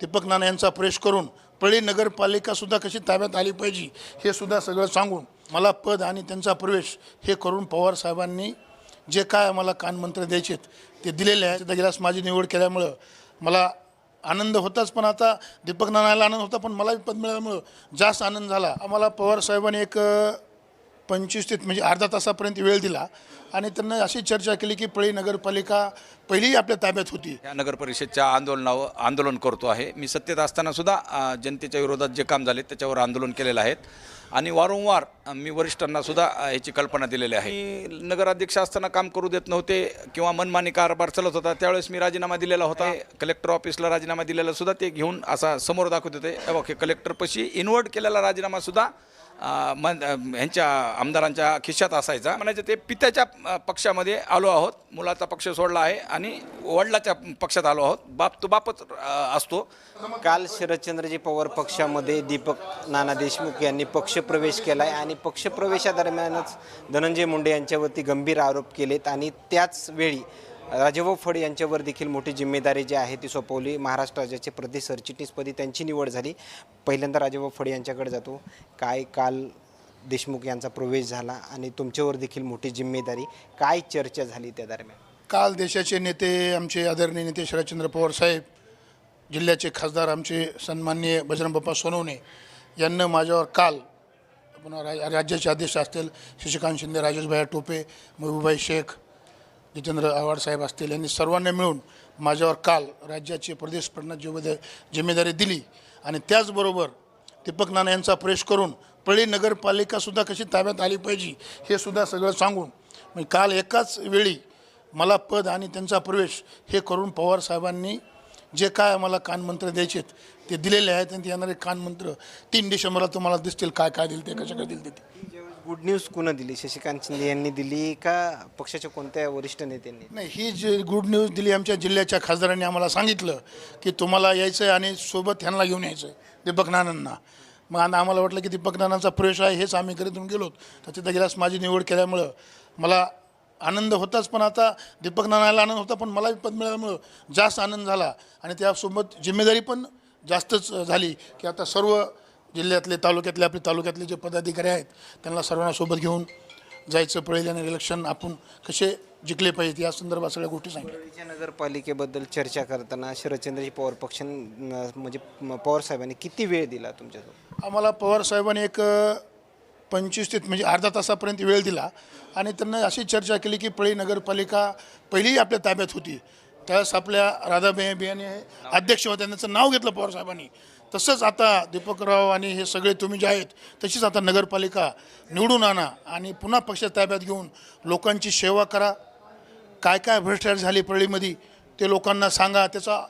दीपक नाना यांचा प्रवेश करून पळी नगरपालिकासुद्धा कशी ताब्यात आली पाहिजे हे सुद्धा सगळं सांगून मला पद आणि त्यांचा प्रवेश हे करून पवार साहेबांनी जे काय आम्हाला कानमंत्र द्यायचे ते दिलेले आहे तिथं गेल्यास माझी निवड केल्यामुळं मला आनंद होताच पण आता दीपक नानाला आनंद होता पण मलाही पद मिळाल्यामुळं जास्त आनंद झाला. आम्हाला पवार साहेबांनी एक पंचवीस ते म्हणजे अर्धा तासापर्यंत वेळ दिला आणि त्यांना अशी चर्चा केली की पळी नगरपालिका पहिली आपल्या ताब्यात होती. या नगर परिषदच्या आंदोलनावर आंदोलन करतो आहे. मी सत्तेत असताना सुद्धा जनतेच्या विरोधात जे काम झाले त्याच्यावर आंदोलन केलेलं आहे आणि वारंवार मी वरिष्ठांना सुद्धा याची कल्पना दिलेली आहे. मी नगराध्यक्ष असताना काम करू देत नव्हते किंवा मनमानी कारभार चालत होता. त्यावेळेस मी राजीनामा दिलेला होता. कलेक्टर ऑफिसला राजीनामा दिलेला सुद्धा ते घेऊन असा समोर दाखवत होते. बघ हे कलेक्टरपाशी इन्व्हर्ट केलेला राजीनामा सुद्धा मन ह्यांच्या आमदारांच्या खिशात असायचा. म्हणायचं ते पित्याच्या पक्षामध्ये आलो आहोत. मुलाचा पक्ष सोडला आहे आणि वडिलाच्या पक्षात आलो आहोत. बाप तो बापच असतो. काल शरदचंद्रजी पवार पक्षामध्ये दीपक नाना देशमुख यांनी पक्षप्रवेश केला आहे आणि पक्षप्रवेशादरम्यानच धनंजय मुंडे यांच्यावरती गंभीर आरोप केलेत आणि त्याच वेळी राजभाऊ फड यांच्यावर देखील मोठी जिम्मेदारी जी आहे ती सोपवली. महाराष्ट्र राज्याचे प्रदेश सरचिटणीसपदी त्यांची निवड झाली. पहिल्यांदा राजभाऊ फड यांच्याकडे जातो. काय काल देशमुख यांचा प्रवेश झाला आणि तुमच्यावर देखील मोठी जिम्मेदारी काय चर्चा झाली त्या दरम्यान? काल देशाचे नेते आमचे आदरणीय नेते शरदचंद्र पवार साहेब जिल्ह्याचे खासदार आमचे सन्माननीय बजरंगबाप्पा सोनवणे यांना माझ्यावर काल पुन्हा रा राज्याचे अध्यक्ष असतील शशिकांत शिंदे राजेश टोपे महबूबाई शेख जितेंद्र आव्हाड साहेब असतील यांनी सर्वांनी मिळून माझ्यावर काल राज्याची प्रदेश प्रधान जिम्मेदारी जिम्मेदारी दिली. आणि त्याचबरोबर दीपक नाना यांचा प्रवेश करून पळी नगरपालिकासुद्धा कशी ताब्यात आली पाहिजे हे सुद्धा सगळं सांगून म्हणजे काल एकाच वेळी मला पद आणि त्यांचा प्रवेश हे करून पवार साहेबांनी जे काय आम्हाला कानमंत्र द्यायचे ते दिलेले आहेत आणि ते येणारे कानमंत्र तीन डिसेंबरला तुम्हाला दिसतील काय काय दिल ते कशा काय दिल ते. गुड न्यूज कुणा दिली? शशिकांत शिंदे यांनी दिली का पक्षाच्या कोणत्या वरिष्ठ नेत्यांनी? नाही ही जी गुड न्यूज दिली आमच्या जिल्ह्याच्या खासदारांनी आम्हाला सांगितलं की तुम्हाला यायचं आहे आणि सोबत ह्यांना घेऊन यायचं आहे दीपक नानांना. मग आणि आम्हाला वाटलं की दीपक नानांचा प्रवेश आहे हेच आम्ही करीतून गेलो तर तिथं गेल्यास माझी निवड केल्यामुळं मला आनंद होताच पण आता दीपक नानाला आनंद होता पण मलाही पद मिळाल्यामुळं जास्त आनंद झाला. आणि त्यासोबत जिम्मेदारी पण जास्तच झाली की आता सर्व जिल्ह्यातले तालुक्यातले आपले तालुक्यातले जे पदाधिकारी आहेत त्यांना सर्वांना सोबत घेऊन जायचं पहिल्याने इलेक्शन आपण कसे जिंकले पाहिजेत या संदर्भात सगळ्या गोष्टी सांगितल्या. परळीच्या नगरपालिकेबद्दल चर्चा करताना शरदचंद्रजी पवार पक्ष म्हणजे म- पवार साहेबांनी किती वेळ दिला तुमच्यासोबत? आम्हाला पवार साहेबांनी एक पंचवीस ते म्हणजे अर्धा तासापर्यंत वेळ दिला आणि त्यांना अशी चर्चा केली की पळी नगरपालिका पहिली आपल्या ताब्यात होती. त्यावेळेस आपल्या राधाबाई बियाणे अध्यक्ष होत्या त्यांचं नाव घेतलं पवार साहेबांनी. तसंच आता दीपकराव आणि हे सगळे तुम्ही जे आहेत तशीच आता नगरपालिका निवडून आणा आणि पुन्हा पक्ष ताब्यात घेऊन लोकांची सेवा करा. काय काय भ्रष्टाचार झाले परळीमध्ये ते लोकांना सांगा त्याचा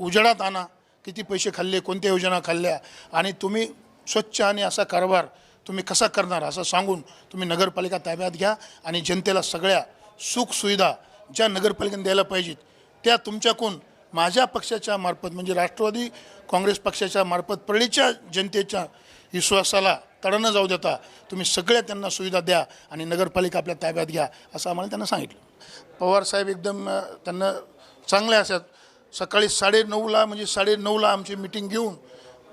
उजेडात आणा. किती पैसे खाल्ले कोणत्या योजना खाल्ल्या आणि तुम्ही स्वच्छ आणि असा कारभार तुम्ही कसा करणार असं सांगून तुम्ही नगरपालिका ताब्यात घ्या आणि जनतेला सगळ्या सुखसुविधा ज्या नगरपालिकेने द्यायला पाहिजेत त्या तुमच्याकडून माझ्या पक्षाच्या मार्फत म्हणजे राष्ट्रवादी काँग्रेस पक्षाच्या मार्फत परळीच्या जनतेच्या विश्वासाला तडा न जाऊ देता तुम्ही सगळ्या त्यांना सुविधा द्या आणि नगरपालिका आपल्या ताब्यात घ्या असं आम्हाला त्यांना सांगितलं. पवारसाहेब एकदम त्यांना चांगले असतात सकाळी साडेनऊला म्हणजे साडेनऊला आमची मिटिंग घेऊन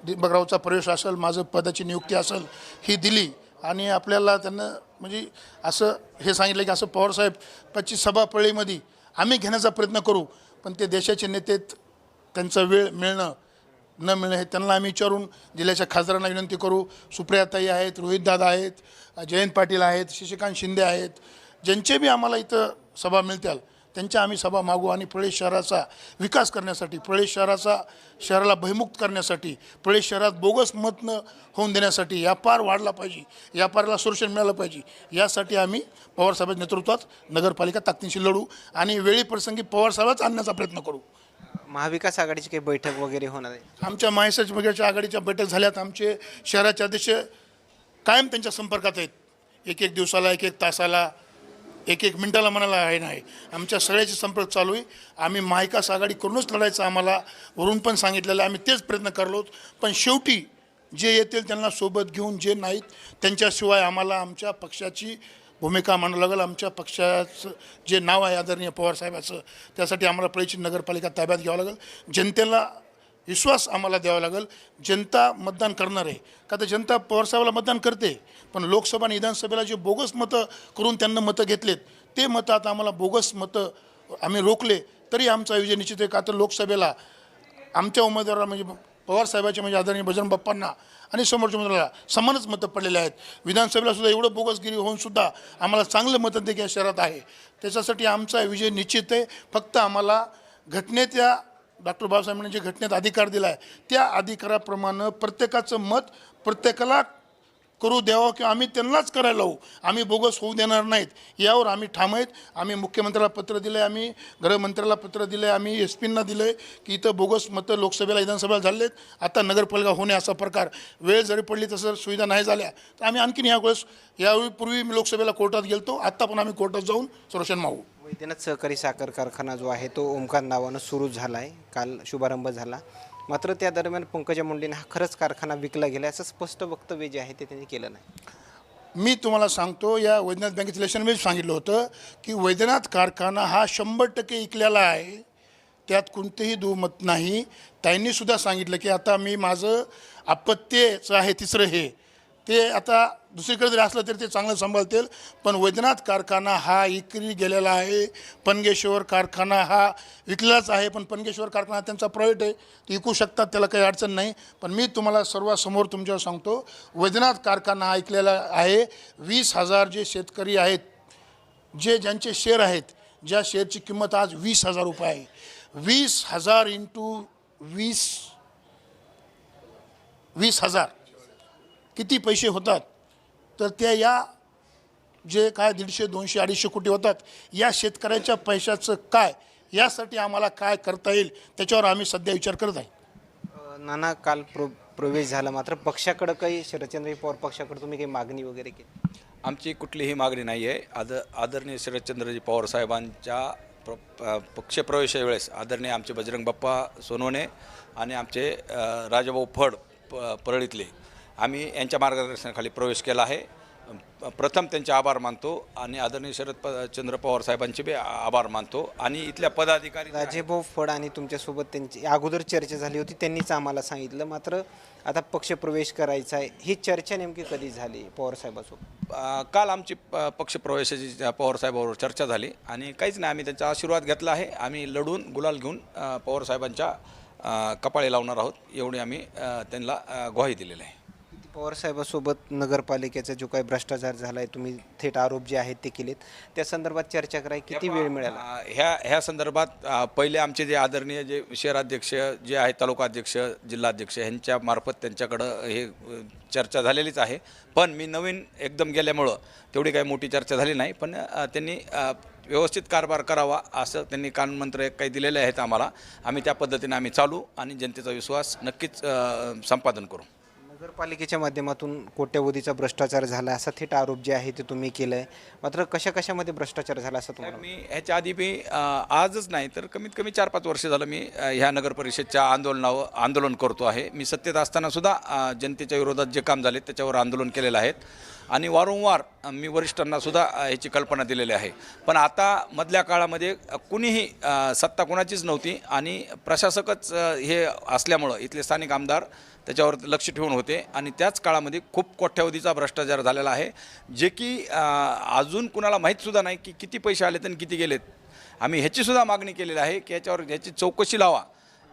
दीपकरावचा प्रवेश असेल माझं पदाची नियुक्ती असेल ही दिली आणि आपल्याला त्यांना म्हणजे असं हे सांगितलं की असं पवारसाहेब पच्ची सभा पळीमध्ये आम्ही घेण्याचा प्रयत्न करू. पण ते देशाचे नेतेत त्यांचा वेळ मिळणं न मिळणं हे त्यांना आम्ही विचारून जिल्ह्याच्या खासदारांना विनंती करू. सुप्रियाताई आहेत रोहितदादा आहेत जयंत पाटील आहेत शशिकांत शिंदे आहेत. ज्यांचे बी आम्हाला इथं सभा मिळतील त्यांच्या आम्ही सभा मागू आणि प्रळेश शहराचा विकास करण्यासाठी प्रळेश शहराचा शहराला भयमुक्त करण्यासाठी प्रळेश शहरात बोगस मत न होऊन देण्यासाठी व्यापार वाढला पाहिजे व्यापाराला संरक्षण मिळालं पाहिजे यासाठी आम्ही पवारसाहेबांच्या नेतृत्वात नगरपालिका ताकदीशी लढू आणि वेळी प्रसंगी पवारसाहेबच आणण्याचा प्रयत्न करू. महाविकास आघाडीची काही बैठक वगैरे होणार आहे? आमच्या महाराष्ट्र वगैरेच्या आघाडीच्या बैठक झाल्यात. आमचे शहराचे अध्यक्ष कायम त्यांच्या संपर्कात आहेत. एक एक दिवसाला एक एक तासाला एक एक मिनटाला म्हणाला आहे नाही आमच्या सगळ्याचे संपर्क चालू आहे. आम्ही महाविकास आघाडी करूनच लढायचं आम्हाला वरून पण सांगितलेलं आहे. आम्ही तेच प्रयत्न करलो पण शेवटी जे येतील त्यांना सोबत घेऊन जे नाहीत त्यांच्याशिवाय आम्हाला आमच्या पक्षाची भूमिका मांडावं लागेल. आमच्या पक्षाचं जे नाव आहे आदरणीय पवारसाहेबाचं त्यासाठी आम्हाला पळीची नगरपालिका ताब्यात घ्यावं लागेल. जनतेला विश्वास आम्हाला द्यावा लागेल. जनता मतदान करणार आहे. का तर जनता पवारसाहेबाला मतदान करते पण लोकसभा आणि विधानसभेला जे बोगस मतं करून त्यांना मतं घेतलेत ते मतं आता आम्हाला बोगस मतं आम्ही रोखले तरी आमचा विजय निश्चित आहे. का तर लोकसभेला आमच्या उमेदवाराला म्हणजे पवारसाहेबाच्या म्हणजे आदरणीय बजरंग बाप्पांना आणि समोरच्या उमेदवाराला समानच मतं पडलेले आहेत. विधानसभेला सुद्धा एवढं बोगसगिरी होऊन सुद्धा आम्हाला चांगलं मतं देखील या शहरात आहे. त्याच्यासाठी आमचा विजय निश्चित आहे. फक्त आम्हाला घटनेच्या डॉक्टर बाबासाहेबांनी जे घटनेत अधिकार दिला आहे त्या अधिकाराप्रमाणे प्रत्येकाचं मत प्रत्येकाला करू द्यावं किंवा आम्ही त्यांनाच करायला लावू. आम्ही बोगस होऊ देणार नाहीत. यावर आम्ही ठाम आहेत. आम्ही मुख्यमंत्र्याला पत्र दिलं आहे आम्ही गृहमंत्र्याला पत्र दिलं आहे आम्ही एस पींना दिलं आहे की इथं बोगस मतं लोकसभेला विधानसभेला झालेत. आता नगरपालिका होणे असा प्रकार. वेळ जरी पडली तसं सुविधा नाही झाल्या तर आम्ही आणखीन यावेळेस यावेळी पूर्वी मी लोकसभेला कोर्टात गेलतो. आत्ता पण आम्ही कोर्टात जाऊन संरक्षण मागू. वैद्यनाथ सहकारी साखर कारखाना जो आहे तो ओमकार नावानं सुरू झाला आहे काल शुभारंभ झाला. मात्र त्या दरम्यान पंकजा मुंडेने हा खरंच कारखाना विकला गेला असं स्पष्ट वक्तव्य जे आहे ते त्यांनी केलं नाही. मी तुम्हाला सांगतो या वैद्यनाथ बँकेत इलेक्शनमध्ये सांगितलं होतं की वैद्यनाथ कारखाना हा शंभर टक्के इकलेला आहे. त्यात कोणतेही दुमत नाही. त्यांनीसुद्धा सांगितलं की आता मी माझं अपत्यचं आहे तिसरं हे. ते आता दुसरीकडे जरी असलं तरी ते चांगलं सांभाळतील. पण वैद्यनाथ कारखाना हा इकरी गेलेला आहे. पनगेश्वर कारखाना हा विकलेलाच आहे. पण पनगेश्वर कारखाना त्यांचा प्रायव्हेट आहे. ते विकू शकतात त्याला काही अडचण नाही. पण मी तुम्हाला सर्वासमोर तुमच्यावर सांगतो वैद्यनाथ कारखाना हा ऐकलेला आहे. वीस हजार जे शेतकरी आहेत जे ज्यांचे शेअर आहेत ज्या शेअरची किंमत आज वीस हजार रुपये आहे. वीस हजार इंटू वीस वीस हजार. किती पैसे होतात? तर त्या या जे काय दीडशे दोनशे अडीचशे कोटी होतात या शेतकऱ्याच्या पैशाचं काय? यासाठी आम्हाला काय करता येईल? त्याच्यावर आम्ही सध्या विचार करत आहे. नाना काल प्र प्रवेश झाला. मात्र पक्षाकडं काही शरदचंद्र पवार पक्षाकडे तुम्ही काही मागणी वगैरे केली? आमची कुठलीही मागणी नाही आहे. आद आदरणीय शरदचंद्रजी पवार साहेबांच्या प्र प- पक्षप्रवेशा वेळेस आदरणीय आमचे बजरंग बाप्पा सोनवणे आणि आमचे राजाभाऊ फड प परळीतले आम्ही यांच्या मार्गदर्शनाखाली प्रवेश केला आहे. प्रथम त्यांचे आभार मानतो आणि आदरणीय शरद प चंद्र पवार साहेबांचे बी आभार मानतो आणि इथल्या पदाधिकारी राजेभाऊ फड आणि तुमच्यासोबत त्यांची अगोदर चर्चा झाली होती त्यांनीच आम्हाला सांगितलं. मात्र आता पक्षप्रवेश करायचा आहे. ही चर्चा नेमकी कधी झाली पवार साहेबासोबत? अ, काल आमची प पक्षप्रवेशाची पवारसाहेबाबरोबर चर्चा झाली आणि काहीच नाही आम्ही त्यांचा आशीर्वाद घेतला आहे. आम्ही लढून गुलाल घेऊन पवारसाहेबांच्या कपाळी लावणार आहोत. एवढी आम्ही त्यांना ग्वाही दिलेली आहे. पवार साहेबासोबत नगरपालिकेचा जो काही भ्रष्टाचार झाला आहे तुम्ही थेट आरोप जे आहेत ते केलेत. त्या संदर्भात चर्चा कराय किती वेळ मिळाला? अ, ह्या ह्या संदर्भात अ, पहिले आमचे जे आदरणीय जे शहराध्यक्ष जे आहेत तालुकाध्यक्ष जिल्हाध्यक्ष यांच्या मार्फत त्यांच्याकडं हे अ, चर्चा झालेलीच आहे. पण मी नवीन एकदम गेल्यामुळं तेवढी काही मोठी चर्चा झाली नाही. पण अ, त्यांनी अ, व्यवस्थित कारभार करावा असं त्यांनी कानमंत्र एक काही दिलेले आहेत आम्हाला. आम्ही त्या पद्धतीने आम्ही चालू आणि जनतेचा विश्वास नक्कीच अ, संपादन करू. नगरपालिकेच्या माध्यमातून कोट्यवधीचा भ्रष्टाचार झाला असा थेट आरोप जे आहे ते तुम्ही केलं आहे मात्र कशा कशामध्ये भ्रष्टाचार झाला असं तुम्हाला मी ह्याच्या आधी मी आजच नाही तर कमीत कमी चार पाच वर्ष झालं मी ह्या नगर परिषदच्या आंदोलनावर आंदोलन करतो आहे. मी सत्तेत असताना सुद्धा जनतेच्या विरोधात जे काम झाले त्याच्यावर आंदोलन केलेलं आहेत. आणि वारंवार मी वरिष्ठांनासुद्धा ह्याची कल्पना दिलेली आहे. पण आता मधल्या काळामध्ये कुणीही सत्ता कोणाचीच नव्हती आणि प्रशासकच हे असल्यामुळं इथले स्थानिक आमदार त्याच्यावर लक्ष ठेवून होते आणि त्याच काळामध्ये खूप कोट्यावधीचा भ्रष्टाचार झालेला आहे जे की अजून कुणाला माहीतसुद्धा नाही की किती पैसे आलेत आणि किती गेलेत. आम्ही ह्याचीसुद्धा मागणी केलेली आहे की याच्यावर ह्याची चौकशी लावा.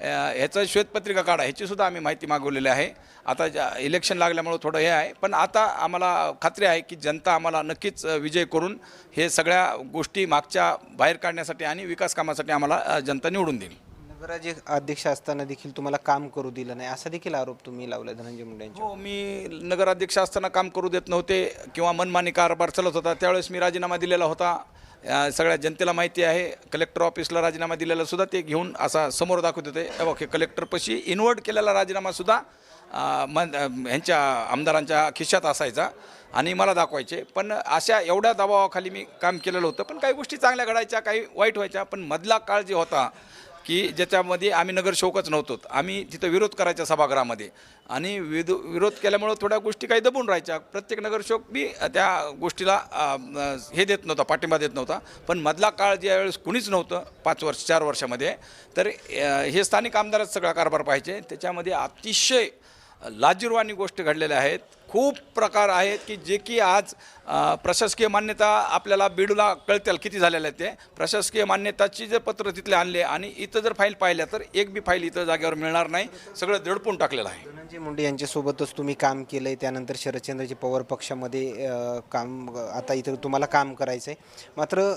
ह्याचं श्वेतपत्रिका काढा. ह्याचीसुद्धा आम्ही माहिती मागवलेली आहे. आता ज्या इलेक्शन लागल्यामुळं थोडं हे आहे. पण आता आम्हाला खात्री आहे की जनता आम्हाला नक्कीच विजय करून हे सगळ्या गोष्टी मागच्या बाहेर काढण्यासाठी आणि विकास कामासाठी आम्हाला जनता निवडून देईल. नगराचे अध्यक्ष असताना देखील तुम्हाला काम करू दिलं नाही. असा देखील आरोप तुम्ही लावला धनंजय मुंडे. हो मी नगराध्यक्ष असताना काम करू देत नव्हते किंवा मनमानी कारभार चालत होता. त्यावेळेस मी राजीनामा दिलेला होता. सगळ्या जनतेला माहिती आहे कलेक्टर ऑफिसला राजीनामा दिलेला सुद्धा ते घेऊन असा समोर दाखवत होते. ओके बघ कलेक्टरपाशी इन्वर्ट केलेला राजीनामासुद्धा मन ह्यांच्या आमदारांच्या खिशात असायचा आणि मला दाखवायचे. पण अशा एवढ्या दबावाखाली मी काम केलेलं होतं. पण काही गोष्टी चांगल्या घडायच्या काही वाईट व्हायच्या पण मधला काळ जे होता की ज्याच्यामध्ये आम्ही नगरसेवकच नव्हतो आम्ही तिथं विरोध करायच्या सभागृहामध्ये. आणि विद विरोध केल्यामुळं थोड्या गोष्टी काही दबून राहायच्या. प्रत्येक नगरसेवक बी त्या गोष्टीला हे देत नव्हता पाठिंबा देत नव्हता. पण मधला काळ ज्यावेळेस कुणीच नव्हतं पाच वर्ष चार वर्षामध्ये तर हे स्थानिक आमदारच सगळा कारभार पाहिजे त्याच्यामध्ये अतिशय लाजीरवाणी गोष्ट घडलेल्या आहेत. खूप प्रकार आहेत की जे की आज प्रशासकीय मान्यता आपल्याला बीडला कळतील किती झालेल्या आहेत ते. प्रशासकीय मान्यताची जर पत्र तिथले आणले आणि इथं जर फाईल पाहिल्या तर एक बी फाईल इथं जागेवर मिळणार नाही. सगळं दडपून टाकलेलं आहे. धनंजय मुंडे यांच्यासोबतच तुम्ही काम केलं आहे त्यानंतर शरदचंद्रजी पवार पक्षामध्ये काम आता इथं तुम्हाला काम करायचं आहे मात्र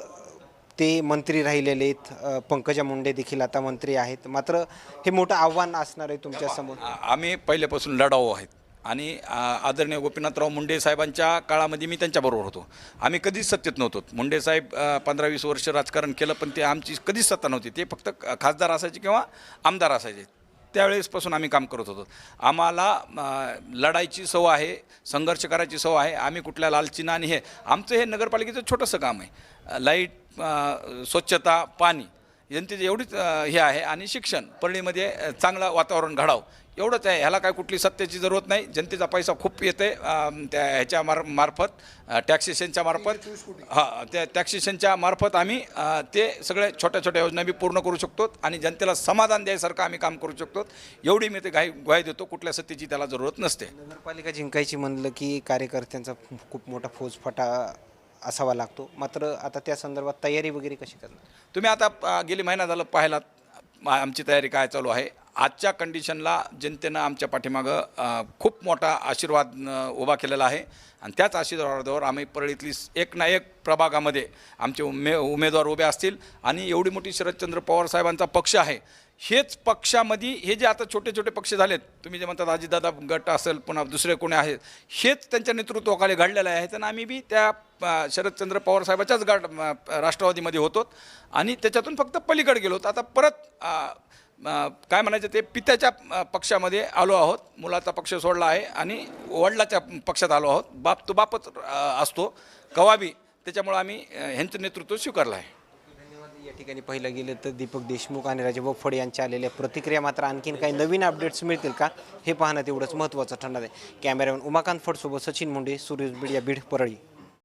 ते मंत्री राहिलेले आहेत. पंकजा मुंडे देखील आता मंत्री आहेत. मात्र हे मोठं आव्हान असणार आहे तुमच्यासमोर आम्ही पहिल्यापासून लढाऊ आहेत. आणि आदरणीय गोपीनाथराव मुंडे साहेबांच्या काळामध्ये मी त्यांच्याबरोबर होतो. आम्ही कधीच सत्तेत नव्हतो. मुंडे साहेब पंधरा वीस वर्ष राजकारण केलं पण ते आमची कधीच सत्ता नव्हती. ते फक्त खासदार असायचे किंवा आमदार असायचे. त्यावेळेसपासून आम्ही काम करत होतो. आम्हाला लढायची सवय आहे संघर्ष करायची सवय आहे आम्ही कुठल्या लालचीनं आणि हे आमचं हे नगरपालिकेचं छोटंसं काम आहे. लाइट स्वच्छता पाणी यांची एवढीच हे आहे आणि शिक्षण परळीमध्ये चांगलं वातावरण घडावं. एवढंच आहे. ह्याला काय कुठली सत्तेची जरूरत नाही. जनतेचा पैसा खूप येते त्या ह्याच्या मार मार्फत टॅक्सेशनच्या मार्फत. हां त्या टॅक्सेशनच्या मार्फत आम्ही ते सगळे छोट्या छोट्या योजना बी पूर्ण करू शकतो आणि जनतेला समाधान द्यायसारखं आम्ही काम करू शकतो. एवढी मी ते घाई ग्वाही देतो. कुठल्या सत्तेची त्याला जरूरत नसते. नगरपालिका जिंकायची म्हणलं की कार्यकर्त्यांचा खूप मोठा फौजफाटा असावा लागतो. मात्र आता त्या संदर्भात तयारी वगैरे कशी करणार? तुम्ही आता गेली महिना झालं पाहिलात. आमची तयारी काय चालू आहे? आजच्या कंडिशनला जनतेनं आमच्या पाठीमागं खूप मोठा आशीर्वाद उभा केलेला आहे. आणि त्याच आशीर्वादावर आम्ही परळीतली एक ना एक प्रभागामध्ये आमचे उमे उमेदवार उभे असतील. आणि एवढी मोठी शरदचंद्र पवार साहेबांचा पक्ष आहे. हेच पक्षामध्ये हे जे आता छोटे छोटे पक्ष झालेत तुम्ही जे म्हणतात अजितदादा गट असेल पुन्हा दुसरे कोणी आहेत हेच त्यांच्या नेतृत्वाखाली घडलेलं आहे. तर आम्ही बी त्या शरदचंद्र पवार साहेबाच्याच गट राष्ट्रवादीमध्ये होतो. आणि त्याच्यातून फक्त पलीकडे गेलो आता परत काय म्हणायचं ते पित्याच्या पक्षामध्ये आलो आहोत. मुलाचा पक्ष सोडला आहे आणि वडिलाच्या पक्षात आलो आहोत. बाप तो बापच असतो. कवाबी त्याच्यामुळं आम्ही ह्यांचं नेतृत्व स्वीकारलं आहे. या ठिकाणी पाहिलं गेलं तर दीपक देशमुख आणि राजे फड यांच्या आलेल्या प्रतिक्रिया मात्र आणखीन काही नवीन अपडेट्स मिळतील का हे पाहणं तेवढंच महत्त्वाचं ठरणार आहे. कॅमेरामॅन उमाकांत फडसोबत सचिन मुंडे सुरेश बीड या बीड परळी.